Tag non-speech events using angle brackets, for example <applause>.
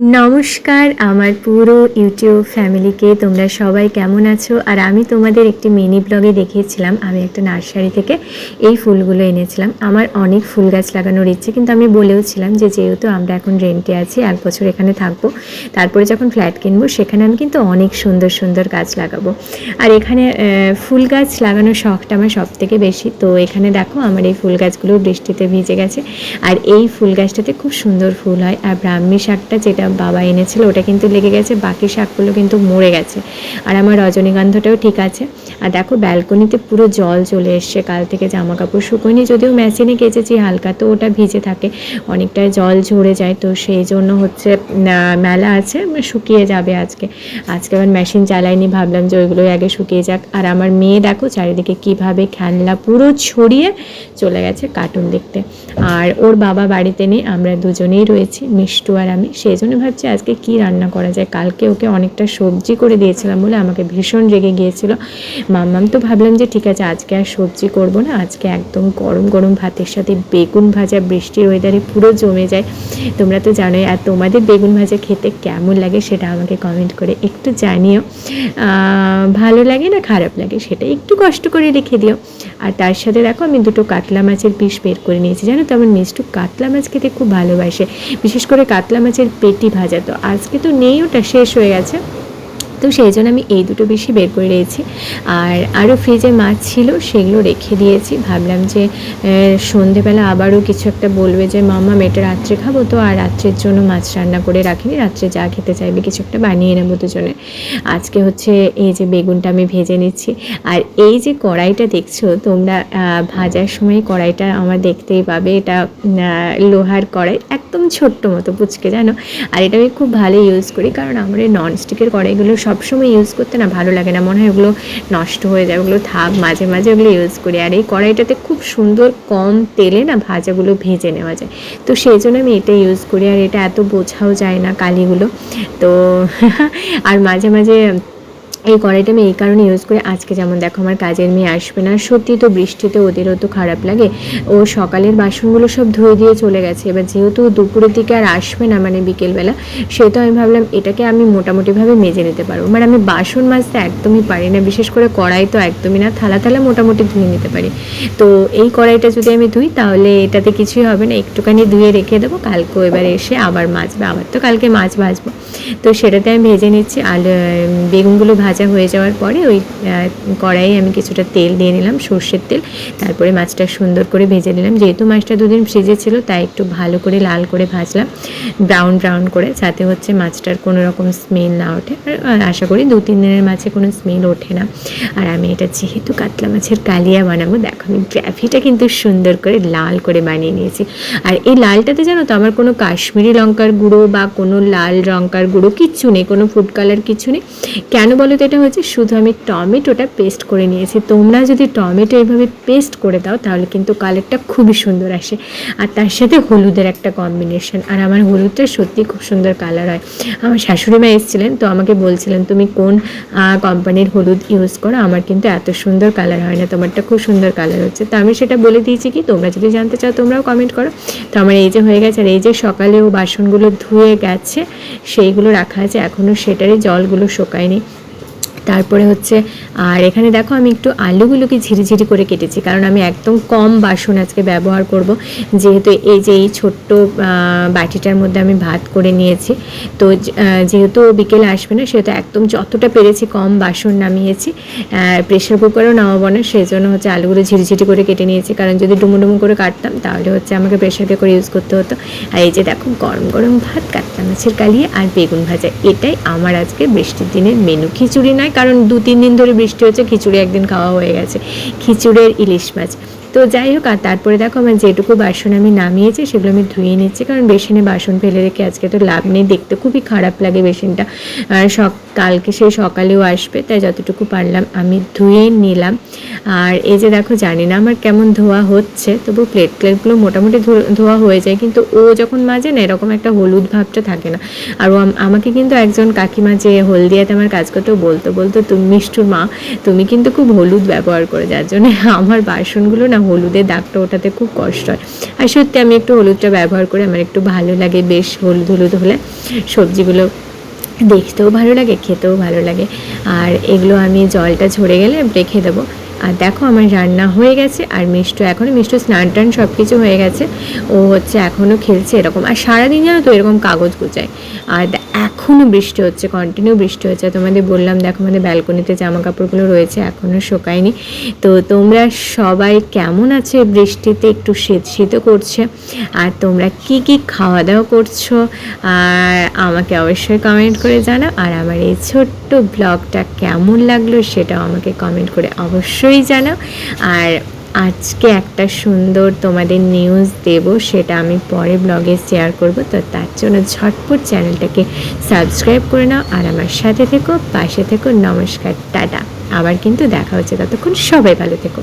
নমস্কার, আমার পুরো ইউটিউব ফ্যামিলিকে তোমরা সবাই কেমন আছো? আর আমি তোমাদের একটি মিনি ব্লগে দেখিয়েছিলাম। আমি একটা নার্সারি থেকে এই ফুলগুলো এনেছিলাম। আমার অনেক ফুল গাছ লাগানোর ইচ্ছে, কিন্তু আমি বলেও ছিলাম যে, যেহেতু আমরা এখন রেন্টে আছি, এক বছর এখানে থাকব, তারপরে যখন ফ্ল্যাট কিনবো, সেখানে আমি কিন্তু অনেক সুন্দর সুন্দর গাছ লাগাবো। আর এখানে ফুল গাছ লাগানোর শখটা আমার সব থেকে বেশি। তো এখানে দেখো, আমার এই ফুল গাছগুলো বৃষ্টিতে ভিজে গেছে। আর এই ফুল গাছটাতে খুব সুন্দর ফুল হয়। আর ব্রাহ্মী শাকটা যেটা বাবা এনেছিল, ওটা কিন্তু লেগে গেছে, বাকি শাকগুলো কিন্তু মরে গেছে। আর আমার রজনীগন্ধাটাও ঠিক আছে। আর দেখো, ব্যালকনিতে পুরো জল চলে এসছে কাল থেকে জামা কাপড় শুকোয়নি, যদিও মেশিনে কেচেছি, হালকা তো ওটা ভিজে থাকে অনেকটা জল ঝরে যায়, তো সেই জন্য হচ্ছে মেলা আছে শুকিয়ে যাবে আজকে। আজকে আবার মেশিন চালাইনি, ভাবলাম যে ওইগুলোই আগে শুকিয়ে যাক। আর আমার মেয়ে দেখো, চারিদিকে কীভাবে খেলনা পুরো ছড়িয়ে চলে গেছে কার্টুন দেখতে। আর ওর বাবা বাড়িতে নেই, আমরা দুজনেই রয়েছি, মিষ্টু আর আমি, সেই জন্য ভাবছি আজকে কি রান্না করা যায়? কালকে ওকে অনেকটা সবজি করে দিয়েছিলাম বলে আমাকে ভীষণ রেগে গিয়েছিল। মাম্মাম তো ভাবলাম যে ঠিক আছে, আজকে আর সবজি করব না, আজকে একদম গরম গরম ভাতের সাথে বেগুন ভাজা, বৃষ্টির ওয়েদারে পুরো জমে যায়। তোমরা তো জানোই, আর তোমাদের বেগুন ভাজা খেতে কেমন লাগে সেটা আমাকে কমেন্ট করে একটু জানিও। ভালো লাগে না খারাপ লাগে সেটা একটু কষ্ট করে রেখে দিও। আর তার সাথে দেখো আমি দুটো কাতলা মাছের পিস বের করে নিয়েছি। জানো তো আমার মিষ্টু কাতলা মাছ খেতে খুব ভালোবাসে। বিশেষ করে কাতলা মাছের পেটি ভাজা। তো আজকে তো নেই ওটা শেষ হয়ে গেছে। তো সেই জন্য আমি এই দুটো বেশি বের করে রেখেছি আর আরও ফ্রিজে মাছ ছিল, সেগুলো রেখে দিয়েছি। ভাবলাম যে সন্ধেবেলা আবারও কিছু একটা বলবে যে মামা মেয়েটা রাত্রে খাব তো, আর রাত্রের জন্য মাছ রান্না করে রাখিনি। রাত্রে যা খেতে চাইবে কিছু একটা বানিয়ে নেব দুজনে। আজকে হচ্ছে এই যে বেগুনটা আমি ভেজে নিচ্ছি। আর এই যে কড়াইটা দেখছ, তোমরা ভাজার সময় কড়াইটা আমার দেখতেই পাবে। এটা লোহার কড়াই, একদম ছোট্ট মতো, পুচকে জানো। আর এটা আমি খুব ভালো ইউজ করি, কারণ আমার এই ননস্টিকের কড়াইগুলো সবসময় ইউজ করতে না ভালো লাগে না। মনে হয় ওগুলো নষ্ট হয়ে যায় ওগুলো থাক, মাঝে মাঝে ওগুলো ইউজ করি। আর এই কড়াইটাতে খুব সুন্দর কম তেলে না ভাজাগুলো ভেজে নেওয়া যায়। তো সেই জন্য আমি এটা ইউজ করি। আর এটা এত বোঝাও যায় না কালিগুলো। তো <laughs> আর মাঝে মাঝে এই কড়াইটা আমি এই কারণে ইউজ করি। আজকে যেমন দেখো আমার কাজের মেয়ে আসবে না, সত্যি তো বৃষ্টিতে ওদেরও তো খারাপ লাগে। ও সকালের বাসনগুলো সব ধুয়ে দিয়ে চলে গেছে। এবার যেহেতু দুপুরের দিকে আর আসবে না মানে বিকেলবেলা, সেহেতু আমি ভাবলাম এটাকে আমি মোটামুটিভাবে মেজে নিতে পারব। মানে আমি বাসন মাজতে একদমই পারি না, বিশেষ করে কড়াই তো একদমই না, থালা থালা মোটামুটি ধুয়ে নিতে পারি। তো এই কড়াইটা যদি আমি ধুই, তাহলে এটাতে কিছুই হবে না, একটুখানি ধুয়ে রেখে দেবো, কালকেও এবার এসে আবার মাজবে, আবার তো কালকে মাছ ভাজবো। তো সেটাতে আমি ভেজে নিচ্ছি আলু বেগুনগুলো ভাজা হয়ে যাওয়ার পরে ওই কড়াইয়ে আমি কিছুটা তেল দিয়ে নিলাম, সর্ষের তেল। তারপরে মাছটা সুন্দর করে ভেজে নিলাম। যেহেতু মাছটা দুদিন ফ্রিজে ছিল, তাই একটু ভালো করে লাল করে ভাজলাম, ব্রাউন ব্রাউন করে, যাতে হচ্ছে মাছটার কোনো রকম স্মেল না ওঠে। আর আশা করি দু, তিন দিনের মাছে কোনো স্মেল ওঠে না। আর আমি এটা যেহেতু কাতলা মাছের কালিয়া বানাবো, দেখো আমি গ্র্যাভিটা কিন্তু সুন্দর করে লাল করে বানিয়ে নিয়েছি। আর এই লালটাতে জানো তো আমার কোনো কাশ্মীরি লঙ্কার গুঁড়ো বা কোনো লাল লঙ্কার গুঁড়ো কিচ্ছু নেই, কোনো ফুড কালার কিছু নেই। কেন বলো তো এটা হচ্ছে শুধু আমি টমেটোটা পেস্ট করে নিয়েছি। তোমরা যদি টমেটো এইভাবে পেস্ট করে দাও, তাহলে কিন্তু কালারটা খুবই সুন্দর আসে। আর তার সাথে হলুদের একটা কম্বিনেশন আর আমার হলুদটা সত্যি খুব সুন্দর কালার হয়। আমার শাশুড়ি মা এসেছিলেন, তো আমাকে বলছিলেন, তুমি কোন কোম্পানির হলুদ ইউজ করো? আমার কিন্তু এত সুন্দর কালার হয় না, তোমারটা খুব সুন্দর কালার হচ্ছে। তো আমি সেটা বলে দিয়েছি কি, তোমরা যদি জানতে চাও, তোমরাও কমেন্ট করো। তো আমার এই যে হয়ে গেছে, আর এই যে সকালে ও বাসনগুলো ধুয়ে গেছে, সেইগুলো রাখা আছে এখনও সেটারই জলগুলো শোকায়নি। তারপরে হচ্ছে, আর এখানে দেখো আমি একটু আলুগুলোকে ঝিরিঝিরি করে কেটেছি, কারণ আমি একদম কম বাসন আজকে ব্যবহার করব। যেহেতু এই যে এই ছোট্ট বাটিটার মধ্যে আমি ভাত করে নিয়েছি, তো যেহেতু বিকেলে আসবে না, সেহেতু একদম যতটা পেরেছি কম বাসন নামিয়েছি, আর প্রেশার কুকারও নামাবো না সেই জন্য হচ্ছে আলুগুলো ঝিরিঝিরি করে কেটে নিয়েছি, কারণ যদি ডুমো ডুমো করে কাটতাম, তাহলে হচ্ছে আমাকে প্রেশার কুকার ইউজ করতে হতো। আর এই যে দেখো, গরম গরম ভাত কাটতাম মাছের কালিয়ে আর বেগুন ভাজা, এটাই আমার আজকে বৃষ্টির দিনের মেনু খিচুড়ি নয় কারণ দু তিন দিন ধরে বৃষ্টি হচ্ছে, খিচুড়ি একদিন খাওয়া হয়ে গেছে। খিচুড়ের ইলিশ মাছ। তো যাই হোক, আর তারপরে দেখো আমার যেটুকু বাসন আমি নামিয়েছি, সেগুলো আমি ধুয়ে নিচ্ছি, কারণ বেসিনে বাসন ফেলে রেখে আজকে তো লাভ নেই। দেখতে খুবই খারাপ লাগে বেসিনটা। আর সক, কালকে সেই সকালেও আসবে, তাই যতটুকু পারলাম আমি ধুয়ে নিলাম। আর এই যে দেখো, জানি না আমার কেমন ধোয়া হচ্ছে, তবু প্লেট প্লেটগুলো মোটামুটি ধোয়া হয়ে যায়, কিন্তু ও যখন মাজে না, এরকম একটা হলুদ ভাবটা থাকে না। আর আমাকে কিন্তু একজন কাকিমা যে হলদিয়াতে আমার কাজ করতে বলতো বলতো, তুমি মিষ্টুর মা, তুমি কিন্তু খুব হলুদ ব্যবহার করে, যার জন্য আমার বাসনগুলো না হলুদের দাগটা ওঠাতে খুব কষ্ট হয়। আর সত্যি আমি একটু হলুদটা ব্যবহার করে, আমার একটু ভালো লাগে, বেশ হলুদ হলুদ হলে সবজিগুলো দেখতেও ভালো লাগে, খেতেও ভালো লাগে। আর এগুলো আমি জলটা ঝরে গেলে রেখে দেবো। আর দেখো আমার রান্না হয়ে গেছে, আর মিষ্টু এখনও মিষ্টু স্নান টান সব কিছু হয়ে গেছে। ও হচ্ছে এখনও খেলছে এরকম। আর সারাদিন জানো তো এরকম কাগজ গুচায় আর এখনও বৃষ্টি হচ্ছে কন্টিনিউ বৃষ্টি হচ্ছে। তোমাদের বললাম, দেখো আমাদের ব্যালকনিতে জামা কাপড়গুলো রয়েছে, এখনও শোকায়নি। তো তোমরা সবাই কেমন আছে বৃষ্টিতে? একটু শীত শীতও করছে। আর তোমরা কি কি খাওয়া দাওয়া করছ? আর আমাকে অবশ্যই কমেন্ট করে জানাও। আর আমার এই ছোট্ট ব্লগটা কেমন লাগল সেটাও আমাকে কমেন্ট করে অবশ্যই জানাও। আর আজকে একটা সুন্দর তোমাদের নিউজ দেব, সেটা আমি পরে ব্লগে শেয়ার করব। তো তার জন্য ঝটপট চ্যানেলটাকে সাবস্ক্রাইব করে নাও আর আমার সাথে থেকো, পাশে থেকো, নমস্কার, টাটা। আবার কিন্তু দেখা হচ্ছে ততক্ষণ সবাই ভালো থেকো।